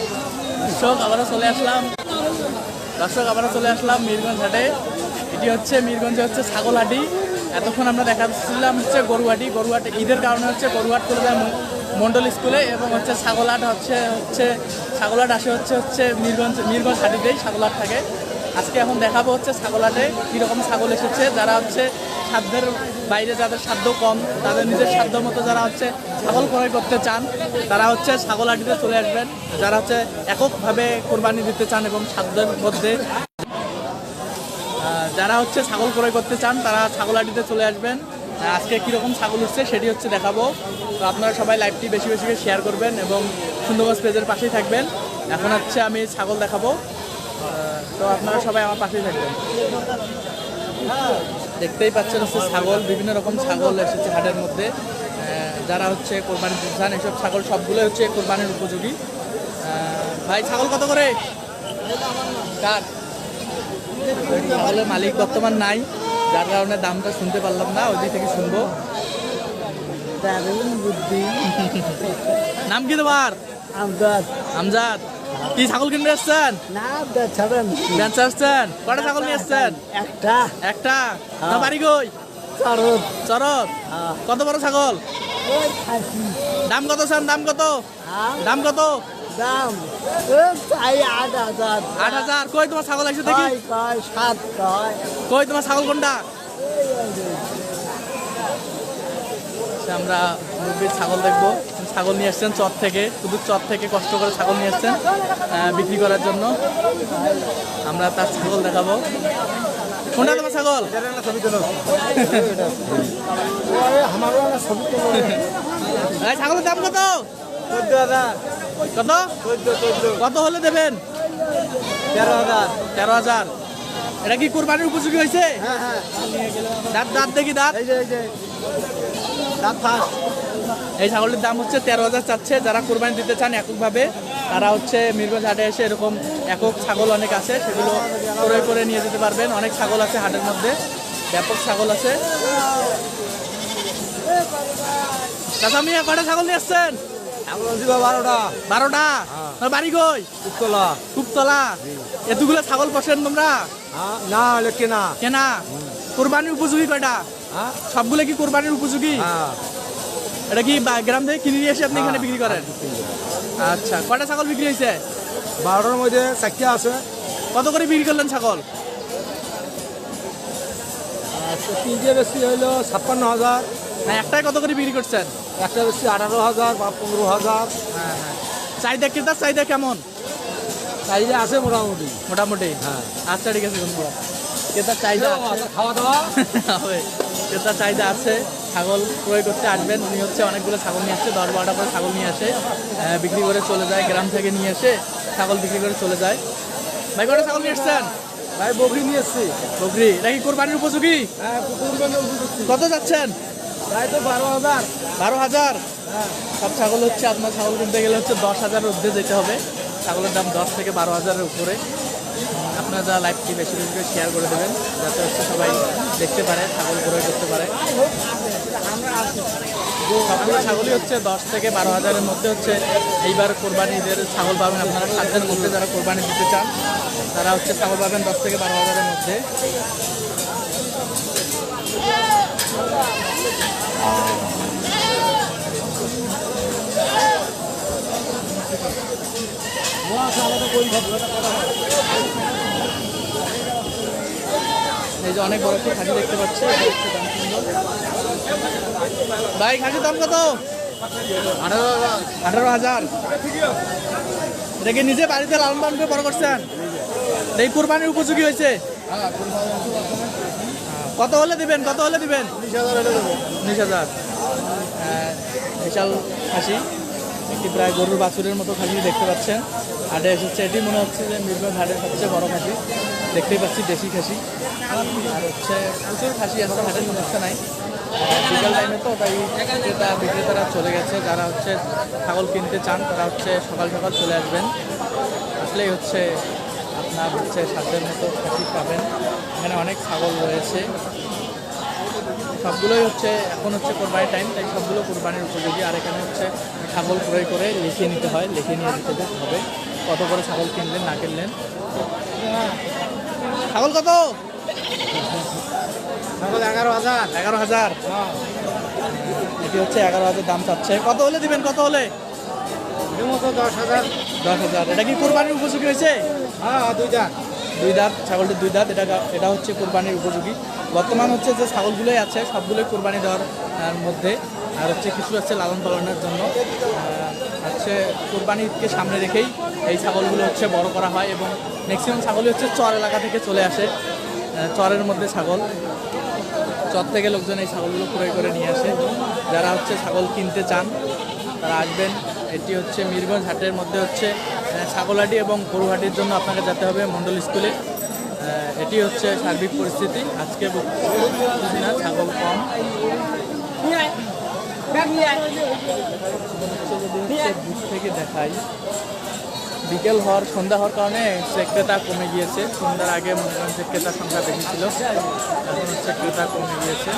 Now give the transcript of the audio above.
দর্শক, আবারও চলে আসলাম। দর্শক, আবারও চলে আসলাম মিরগঞ্জ হাটে। এটি হচ্ছে, মিরগঞ্জে হচ্ছে ছাগলহাটি। এতক্ষণ আমরা দেখাচ্ছিলাম হচ্ছে গরুহাটি। গরুহাট ঈদের কারণে হচ্ছে গরুহাট করে দেয় ম- মণ্ডল স্কুলে এবং হচ্ছে ছাগলহাট হচ্ছে হচ্ছে, ছাগলহাট আসে হচ্ছে হচ্ছে মিরগঞ্জ মিরগঞ্জ হাটিতেই ছাগলহাট থাকে। আজকে এখন দেখাবো হচ্ছে ছাগলহাটে কীরকম ছাগল এসেছে। যারা হচ্ছে সাধ্যের বাইরে যাদের সাধ্য কম, তাদের নিজের সাধ্য মতো যারা হচ্ছে ছাগল ক্রয় করতে চান, তারা হচ্ছে ছাগলহাটিতে চলে আসবেন। যারা হচ্ছে এককভাবে কোরবানি দিতে চান এবং সাধ্যের মধ্যে যারা হচ্ছে ছাগল ক্রয় করতে চান, তারা ছাগলহাটিতে চলে আসবেন। আজকে কীরকম ছাগল উঠছে সেটি হচ্ছে দেখাবো। তো আপনারা সবাই লাইভটি বেশি বেশি শেয়ার করবেন এবং সুন্দরবন পেজের পাশেই থাকবেন। এখন হচ্ছে আমি ছাগল দেখাবো। তো আপনারা সবাই আমার পাশেই থাকবেন। দেখতেই পাচ্ছেন হচ্ছে ছাগল বিভিন্ন রকম ছাগল এসেছে হাটের মধ্যে। যারা হচ্ছে কোরবানি দিতে চান এসব ছাগল সবগুলো হচ্ছে কোরবানির উপযোগী। ভাই ছাগল কত করে? কার? ছাগলের মালিক বর্তমান নাই যার কারণে দামটা শুনতে পারলাম না ওই দিক থেকে শুনব। দারুণ বুদ্ধি। নাম কি তোমার? আমদাদ আমজাদ। কি ছাগল কিনতে এসছেন না বেঁচে আসছেন কটা ছাগল নিয়ে এসছেন একটা। একটা? না বাড়ি কই? চরদ চরত হ্যাঁ। কত বড় ছাগল? দাম কত চান দাম কত? হ্যাঁ। দাম কত? দাম? আট হাজার। আট হাজার। কই তোমার ছাগল আছে দেখি? সাত কই তোমার ছাগল কোনটা? আচ্ছা, আমরা মুরগির ছাগল দেখব। ছাগল নিয়ে এসছেন চর থেকে শুধু চর থেকে কষ্ট করে ছাগল নিয়ে এসছেন বিক্রি করার জন্য। আমরা তার ছাগল দেখাবো। কোনটা তোমার ছাগল? ছাগলের দাম কত? চোদ্দ হাজার কত? কত হলে দেবেন? তেরো হাজার। তেরো হাজার এটা কি কোরবানির উপযোগী হয়েছে? হ্যাঁ হ্যাঁ। দাঁত দাঁত দেখি দাঁত। দাঁত ফাঁস। এই ছাগলের দাম হচ্ছে তেরো হাজার চাচ্ছে। যারা কোরবানি দিতে চান এককভাবে তারা হচ্ছে মিরগঞ্জ হাটে এসে এরকম একক ছাগল অনেক আছে সেগুলো ক্রয় করে নিয়ে যেতে পারবেন। অনেক ছাগল আছে হাটের মধ্যে ব্যাপক ছাগল আছে। চাচা মিয়া কটা ছাগল নিয়ে আসছেন? বারোটা। বারোটা? বাড়ি কই? উত্তলা কুপতলা এতগুলো ছাগল পোষেন তোমরা? হ্যাঁ না কেনা। কেনা? কোরবানির উপযোগী কয়টা? হ্যাঁ। সবগুলো কি কোরবানির উপযোগী? হ্যাঁ। এটা কি গ্রাম থেকে কিনে নিয়ে এসে আপনি এখানে হ্যাঁ, বিক্রি করেন? আচ্ছা কয়টা ছাগল বিক্রি হয়েছে? বারোটার মধ্যে চারটে আছে। কত করে বিক্রি করলেন ছাগল? তিনটে বেশি হইল ছাপ্পান্ন হাজার। না একটাই কত করে বিক্রি করছেন? একটা বেশি আঠারো হাজার বা পনেরো হাজার। হ্যাঁ হ্যাঁ। চাহিদা ক্রেতার চাহিদা কেমন? চাহিদা আছে মোটামুটি। মোটামুটি? হ্যাঁ। আচ্ছা ঠিক আছে ধন্যবাদ ক্রেতার চাহিদা খাওয়া দাওয়া? হবে। ক্রেতার চাহিদা আছে। ছাগল ক্রয় করতে আসবেন উনি হচ্ছে অনেকগুলো ছাগল নিয়ে আসছে দশ বারোটা করে ছাগল নিয়ে আসে। বিক্রি করে চলে যায় গ্রাম থেকে নিয়ে এসে ছাগল বিক্রি করে চলে যায়। ভাই কটা ছাগল নিয়ে এসছেন ভাই বকরি নিয়ে এসছি। বকরি এটা কি কোরবানির উপযোগী? হ্যাঁ কত যাচ্ছেন? প্রায় তো বারো হাজার। বারো হাজার? হ্যাঁ। সব ছাগল হচ্ছে আপনার ছাগল কিনতে গেলে হচ্ছে দশ হাজারের ঊর্ধ্বে যেতে হবে। ছাগলের দাম দশ থেকে বারো হাজারের উপরে। আপনারা যা লাইভটি বেশি বেশি করে শেয়ার করে দেবেন, যাতে হচ্ছে সবাই দেখতে পারে, ছাগল ক্রয় করতে পারে। সবগুলো ছাগলই হচ্ছে দশ থেকে বারো হাজারের মধ্যে হচ্ছে এইবার কোরবানিদের ছাগল পাবেন আপনারা। সাধ্যের মধ্যে যারা কোরবানি দিতে চান, তারা হচ্ছে ছাগল পাবেন দশ থেকে বারো হাজারের মধ্যে। যে অনেক বড় একটা খাসি দেখতে পাচ্ছি ভাই খাসির দাম কত? আঠারো হাজার। কি নিজে বাড়িতে লালন পালন করে বড় করছেন? এই কোরবানির উপযোগী হয়েছে? কত হলে দিবেন? কত হলে দিবেন? উনিশ হাজার আহ, বিশাল খাসি। একটি প্রায় গরুর বাছুরের মতো খাসি দেখতে পাচ্ছেন। হাটে এসেছে। এটি মনে হচ্ছে যে মিরগঞ্জ হাটের সবচেয়ে বড় খাসি। দেখতেই পাচ্ছি দেশি খাসি। আর হচ্ছে প্রচুর খাসি আছে, হাটের সমস্যা নাই। বিকাল টাইমে তো তাই ক্রেতা বিক্রেতারা চলে গেছে। যারা হচ্ছে ছাগল কিনতে চান, তারা হচ্ছে সকাল সকাল চলে আসবেন। আসলেই হচ্ছে আপনার হচ্ছে সাধ্যের মতো খাসি পাবেন। এখানে অনেক ছাগল রয়েছে। সবগুলোই হচ্ছে এখন হচ্ছে কোরবানির টাইম তাই সবগুলো কোরবানির উপযোগী। আর এখানে হচ্ছে ছাগল ক্রয় করে লিখে নিতে হয় লিখে নিয়ে দিতে হবে। কত করে ছাগল কিনলেন না কিনলেন? ছাগল কত? ছাগল এগারো হাজার। এগারো হাজার। এটি হচ্ছে এগারো হাজার দাম চাচ্ছে। কত হলে দিবেন? কত হলে? দশ হাজার। দশ হাজার। এটা কি কোরবানির উপযোগী হয়েছে? হ্যাঁ দুইটা দুই দাঁত ছাগলটির দুই দাঁত। এটা এটা হচ্ছে কোরবানির উপযোগী। বর্তমান হচ্ছে যে ছাগলগুলোই আছে সবগুলোই কোরবানি দেওয়ার মধ্যে। আর হচ্ছে কিছু হচ্ছে লালন পালনের জন্য। হচ্ছে কোরবানিকে সামনে রেখেই এই ছাগলগুলো হচ্ছে বড় করা হয় এবং ম্যাক্সিমাম ছাগলই হচ্ছে চর এলাকা থেকে চলে আসে। চরের মধ্যে ছাগল। চর থেকে লোকজন এই ছাগলগুলো ক্রয় করে নিয়ে আসে। যারা হচ্ছে ছাগল কিনতে চান, তারা আসবেন। এটি হচ্ছে মিরগঞ্জ হাটের মধ্যে হচ্ছে ছাগলহাটি এবং গরুহাটির জন্য আপনাকে যেতে হবে মণ্ডল স্কুলে। এটি হচ্ছে সার্বিক পরিস্থিতি। আজকে না, ছাগল কম হচ্ছে যদি হচ্ছে দূর থেকে দেখাই বিকেল হওয়ার, সন্ধ্যা হওয়ার কারণে হচ্ছে ক্রেতা কমে গিয়েছে। সন্ধ্যার আগে মনে করেন যে ক্রেতার সংখ্যা বেশি ছিল। এখন হচ্ছে ক্রেতা কমে গিয়েছে।